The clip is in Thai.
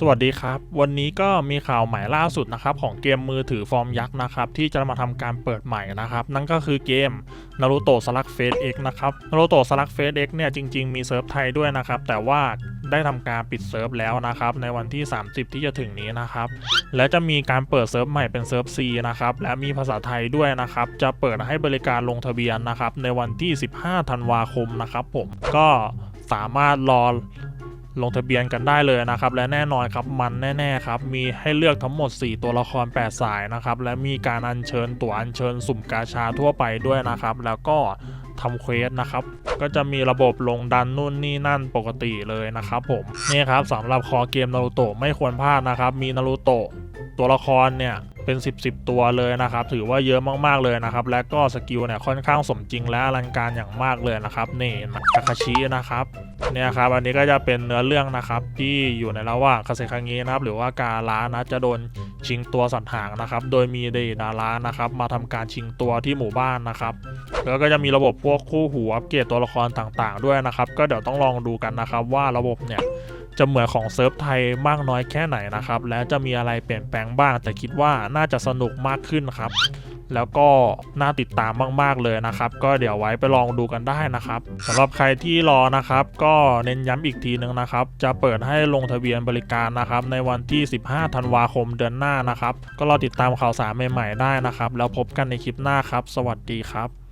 สวัสดีครับ วันนี้ก็มีข่าวใหม่ล่าสุดนะครับของเกมมือถือฟอร์มยักษ์นะครับที่จะมาทำการเปิดใหม่นะครับ นั่นก็คือเกม Naruto Slug Face X นะครับ Naruto Slug Face X เนี่ยจริงๆ มีเซิร์ฟไทยด้วยนะครับ แต่ว่าได้ทำการปิดเซิร์ฟแล้วนะครับ ในวันที่ 30 ที่จะถึงนี้นะครับ และจะมีการเปิดเซิร์ฟใหม่เป็นเซิร์ฟ C นะครับ และมีภาษาไทยด้วยนะครับ จะเปิดให้บริการลงทะเบียนนะครับในวันที่ 15 ธันวาคมนะครับผมก็สามารถรอ ลงทะเบียนกันได้เลยนะครับ และแน่นอนครับมันแน่ๆครับ มีให้เลือกทั้งหมด 4 ตัวละคร 8 สายนะครับ และมีการอัญเชิญตัวอัญเชิญสุ่มกาชาทั่วไปด้วยนะครับ แล้วก็ทำเควสนะครับ ก็จะมีระบบลงดันนู่นนี่นั่นปกติเลยนะครับผม นี่ครับสำหรับคอเกมนารูโตะไม่ควรพลาดนะครับ มีนารูโตะตัวละครเนี่ยเป็น 10บสตัวเลยนะครับ ถือว่าเยอะมากๆเลยนะครับ และก็สกิลเนี่ยค่อนข้างสมจริงและอลังการอย่างมากเลยนะครับ นี่ทาคาชินะครับ เนี่ยครับอันนี้ก็จะเป็นเนื้อเรื่องนะครับ ที่อยู่ในระหว่างคาเซคังงี้นะครับ หรือว่าการานะจะโดนชิงตัวสัตว์หางนะครับ โดยมีเดดารานะครับ มาทำการชิงตัวที่หมู่บ้านนะครับ แล้วก็จะมีระบบพวกคู่หูอัปเกรดตัวละครต่างๆ ด้วยนะครับ ก็เดี๋ยวต้องลองดูกันนะครับ ว่าระบบเนี่ยจะเหมือนของเซิร์ฟไทยมากน้อยแค่ไหนนะครับ และจะมีอะไรเปลี่ยนแปลงบ้าง แต่คิดว่าน่าจะสนุกมากขึ้นครับ แล้วก็น่าติดตามมาก ๆ เลยนะครับ ก็เดี๋ยวไว้ไปลองดูกันได้นะครับสำหรับใครที่รอนะครับ ก็เน้นย้ำอีกทีนึงนะครับ จะเปิดให้ลงทะเบียนบริการนะครับ ในวันที่ 15 ธันวาคมเดือนหน้านะครับ ก็รอติดตามข่าวสารใหม่ ๆ ได้นะครับ แล้วพบกันในคลิปหน้าครับ สวัสดีครับ